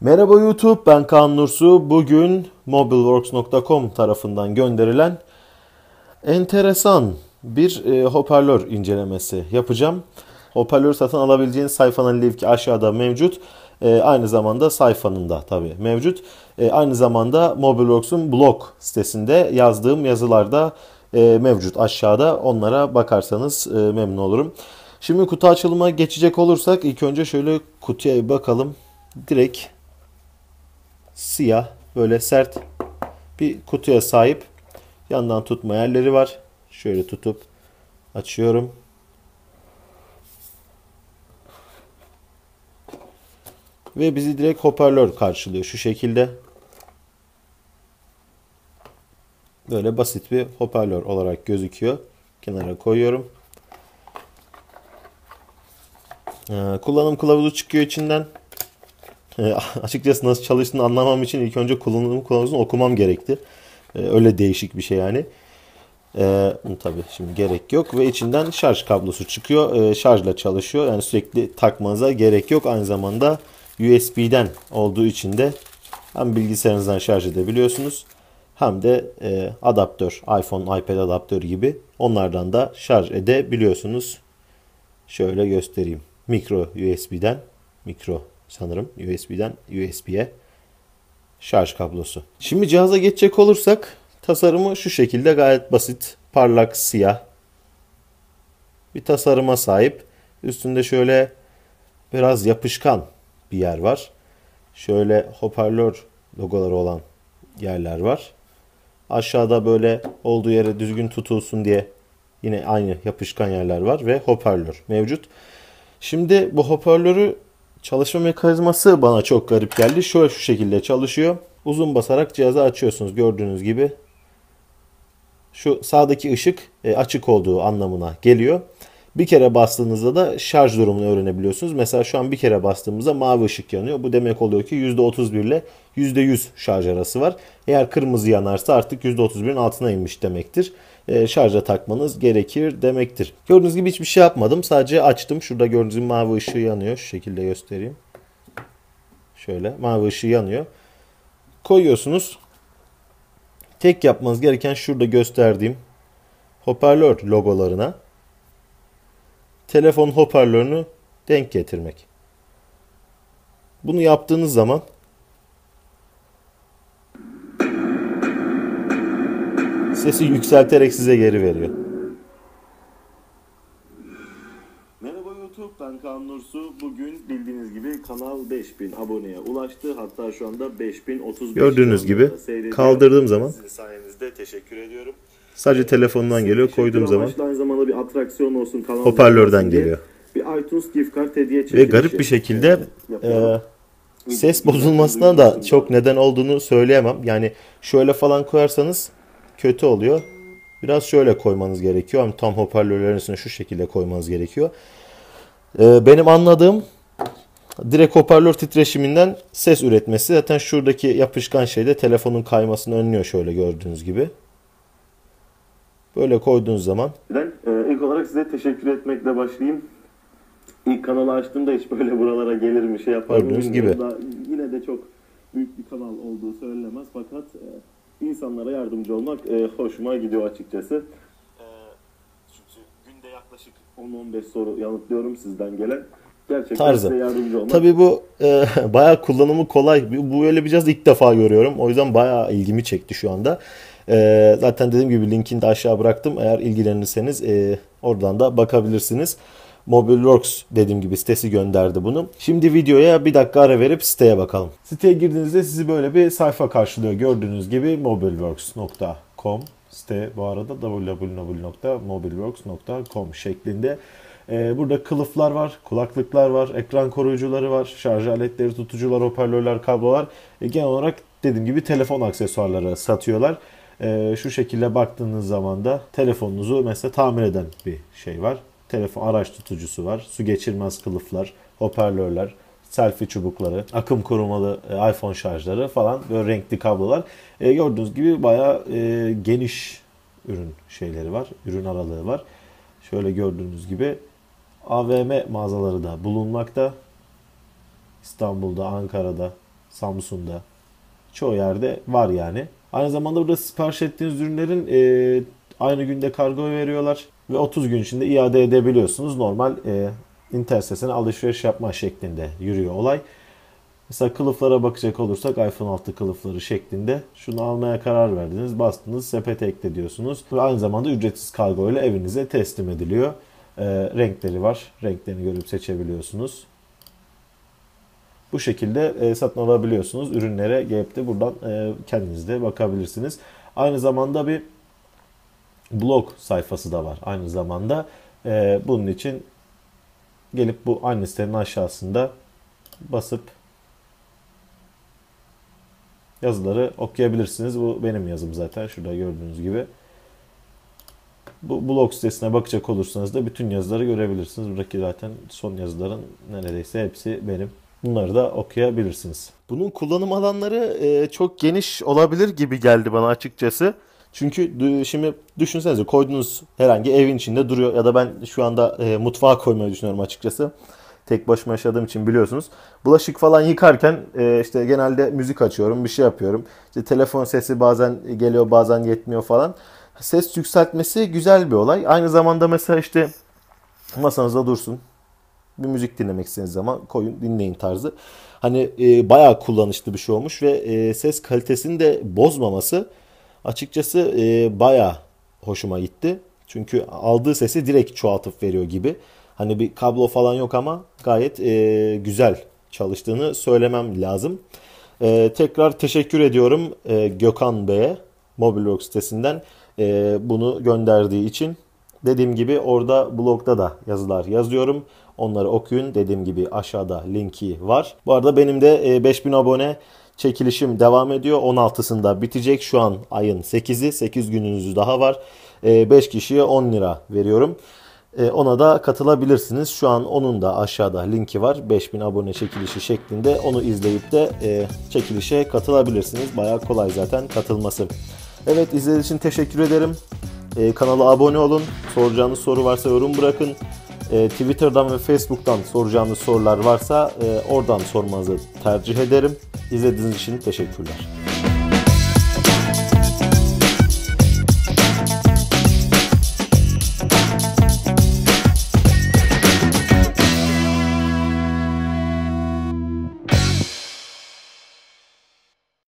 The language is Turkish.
Merhaba YouTube, ben Kaan Nursu. Bugün mobileworks.com tarafından gönderilen enteresan bir e, hoparlör incelemesi yapacağım. Hoparlör satın alabileceğiniz sayfanın linki aşağıda mevcut. E, aynı zamanda sayfanın da tabii mevcut. E, aynı zamanda Mobileworks'un blog sitesinde yazdığım yazılarda e, mevcut aşağıda. Onlara bakarsanız e, memnun olurum. Şimdi kutu açılımına geçecek olursak ilk önce şöyle kutuya bakalım. Direkt siyah böyle sert bir kutuya sahip. Yandan tutma yerleri var. Şöyle tutup açıyorum. Ve bizi direkt hoparlör karşılıyor şu şekilde. Böyle basit bir hoparlör olarak gözüküyor. Kenara koyuyorum. Ee, kullanım kılavuzu çıkıyor içinden. Ee, açıkçası nasıl çalıştığını anlamam için ilk önce kullanım kılavuzunu okumam gerekti. Ee, öyle değişik bir şey yani. Ee, tabii şimdi gerek yok ve içinden şarj kablosu çıkıyor. Ee, şarjla çalışıyor. Yani sürekli takmanıza gerek yok. Aynı zamanda USB'den olduğu için de hem bilgisayarınızdan şarj edebiliyorsunuz hem de e, adaptör, iPhone, iPad adaptörü gibi onlardan da şarj edebiliyorsunuz. Şöyle göstereyim. Mikro USB'den, mikro sanırım USB'den USB'ye şarj kablosu. Şimdi cihaza geçecek olursak tasarımı şu şekilde gayet basit, parlak, siyah bir tasarıma sahip. Üstünde şöyle biraz yapışkan bir yer var. Şöyle hoparlör logoları olan yerler var. Aşağıda böyle olduğu yere düzgün tutulsun diye yine aynı yapışkan yerler var ve hoparlör mevcut. Şimdi bu hoparlörü çalışma mekanizması bana çok garip geldi. Şöyle şu şekilde çalışıyor. Uzun basarak cihazı açıyorsunuz gördüğünüz gibi. Şu sağdaki ışık e, açık olduğu anlamına geliyor. Bir kere bastığınızda da şarj durumunu öğrenebiliyorsunuz. Mesela şu an bir kere bastığımızda mavi ışık yanıyor. Bu demek oluyor ki %31 ile %100 şarj arası var. Eğer kırmızı yanarsa artık %31'in altına inmiş demektir. E, şarja takmanız gerekir demektir. Gördüğünüz gibi hiçbir şey yapmadım. Sadece açtım. Şurada gördüğünüz gibi mavi ışığı yanıyor. Şu şekilde göstereyim. Şöyle mavi ışığı yanıyor. Koyuyorsunuz. Tek yapmanız gereken şurada gösterdiğim hoparlör logolarına telefon hoparlörünü denk getirmek. Bunu yaptığınız zaman sesi yükselterek size geri veriyor. Merhaba YouTube, ben Kaan Nursu. Bugün bildiğiniz gibi kanal 5000 aboneye ulaştı. Hatta şu anda 5035 Gördüğünüz gibi kaldırdığım zaman sizin sayenizde teşekkür ediyorum. Sadece telefondan geliyor. Koyduğum zaman aynı zamanda bir atraksiyon olsun kanal hoparlörden geliyor. Bir iTunes gift card hediye Ve garip bir şekilde e, ses bozulmasına da çok neden olduğunu söyleyemem. Yani şöyle falan koyarsanız kötü oluyor. Biraz şöyle koymanız gerekiyor. Yani tam hoparlörlerin üstüne şu şekilde koymanız gerekiyor. E, benim anladığım direkt hoparlör titreşiminden ses üretmesi. Zaten şuradaki yapışkan şey de telefonun kaymasını önlüyor şöyle gördüğünüz gibi. Böyle koyduğunuz zaman. Ben e, ilk olarak size teşekkür etmekle başlayayım. İlk kanalı açtığımda hiç böyle buralara gelir mi şey yapar mı gibi. Da, yine de çok büyük bir kanal olduğu söylenemez. Fakat e, insanlara yardımcı olmak e, hoşuma gidiyor açıkçası. E, çünkü günde yaklaşık 10-15 soru yanıtlıyorum sizden gelen. Gerçekten Tarzı. size yardımcı olmak. Tabii bu e, bayağı kullanımı kolay. Bu bu böyle bir cihaz ilk defa görüyorum. O yüzden bayağı ilgimi çekti şu anda. E, zaten dediğim gibi linkini de aşağı bıraktım. Eğer ilgilenirseniz e, oradan da bakabilirsiniz. Mobileworks dediğim gibi sitesi gönderdi bunu. Şimdi videoya bir dakika ara verip siteye bakalım. Siteye girdiğinizde sizi böyle bir sayfa karşılıyor. Gördüğünüz gibi mobileworks.com site bu arada www.mobileworks.com şeklinde. Ee, burada kılıflar var, kulaklıklar var, ekran koruyucuları var, şarj aletleri, tutucular, hoparlörler, kablolar. E, genel olarak dediğim gibi telefon aksesuarları satıyorlar. E, şu şekilde baktığınız zaman da telefonunuzu mesela tamir eden bir şey var. Telefon araç tutucusu var, su geçirmez kılıflar, hoparlörler, selfie çubukları, akım korumalı e, iPhone şarjları falan böyle renkli kablolar. E, gördüğünüz gibi bayağı e, geniş ürün şeyleri var, ürün aralığı var. Şöyle gördüğünüz gibi AVM mağazaları da bulunmakta. İstanbul'da, Ankara'da, Samsun'da. Çoğu yerde var yani. Aynı zamanda burada sipariş ettiğiniz ürünlerin e, aynı günde kargo veriyorlar ve 30 gün içinde iade edebiliyorsunuz. Normal e, internet sitesine alışveriş yapma şeklinde yürüyor olay. Mesela kılıflara bakacak olursak iPhone 6 kılıfları şeklinde şunu almaya karar verdiniz. Bastınız sepete ekle diyorsunuz. Ve aynı zamanda ücretsiz kargo ile evinize teslim ediliyor. E, renkleri var. Renklerini görüp seçebiliyorsunuz. Bu şekilde e, satın alabiliyorsunuz. Ürünlere gelip de buradan e, kendiniz de bakabilirsiniz. Aynı zamanda bir blog sayfası da var. Aynı zamanda e, bunun için gelip bu aynı sitenin aşağısında basıp yazıları okuyabilirsiniz. Bu benim yazım zaten. Şurada gördüğünüz gibi. Bu blog sitesine bakacak olursanız da bütün yazıları görebilirsiniz. Buradaki zaten son yazıların neredeyse hepsi benim. Bunları da okuyabilirsiniz. Bunun kullanım alanları e, çok geniş olabilir gibi geldi bana açıkçası. Çünkü şimdi düşünsenize koyduğunuz herhangi evin içinde duruyor ya da ben şu anda e, mutfağa koymayı düşünüyorum açıkçası. Tek başıma yaşadığım için biliyorsunuz. Bulaşık falan yıkarken e, işte genelde müzik açıyorum, bir şey yapıyorum. İşte telefon sesi bazen geliyor, bazen yetmiyor falan. Ses yükseltmesi güzel bir olay. Aynı zamanda mesela işte masanızda dursun. Bir müzik dinlemek istediğiniz zaman koyun dinleyin tarzı. Hani e, bayağı kullanışlı bir şey olmuş ve e, ses kalitesini de bozmaması açıkçası e, bayağı hoşuma gitti. Çünkü aldığı sesi direkt çoğaltıp veriyor gibi. Hani bir kablo falan yok ama gayet e, güzel çalıştığını söylemem lazım. E, tekrar teşekkür ediyorum e, Gökhan Bey'e Mobilwork sitesinden e, bunu gönderdiği için. Dediğim gibi orada blogda da yazılar yazıyorum. Onları okuyun. Dediğim gibi aşağıda linki var. Bu arada benim de 5000 e, abone çekilişim devam ediyor. 16'sında bitecek. Şu an ayın 8'i. 8 gününüz daha var. 5 e, kişiye 10 lira veriyorum. E, ona da katılabilirsiniz. Şu an onun da aşağıda linki var. 5000 abone çekilişi şeklinde. Onu izleyip de çekilişe katılabilirsiniz. Baya kolay zaten katılması. Evet izlediğiniz için teşekkür ederim. Kanala abone olun. Soracağınız soru varsa yorum bırakın. E, Twitter'dan ve Facebook'tan soracağınız sorular varsa e, oradan sormanızı tercih ederim. İzlediğiniz için teşekkürler.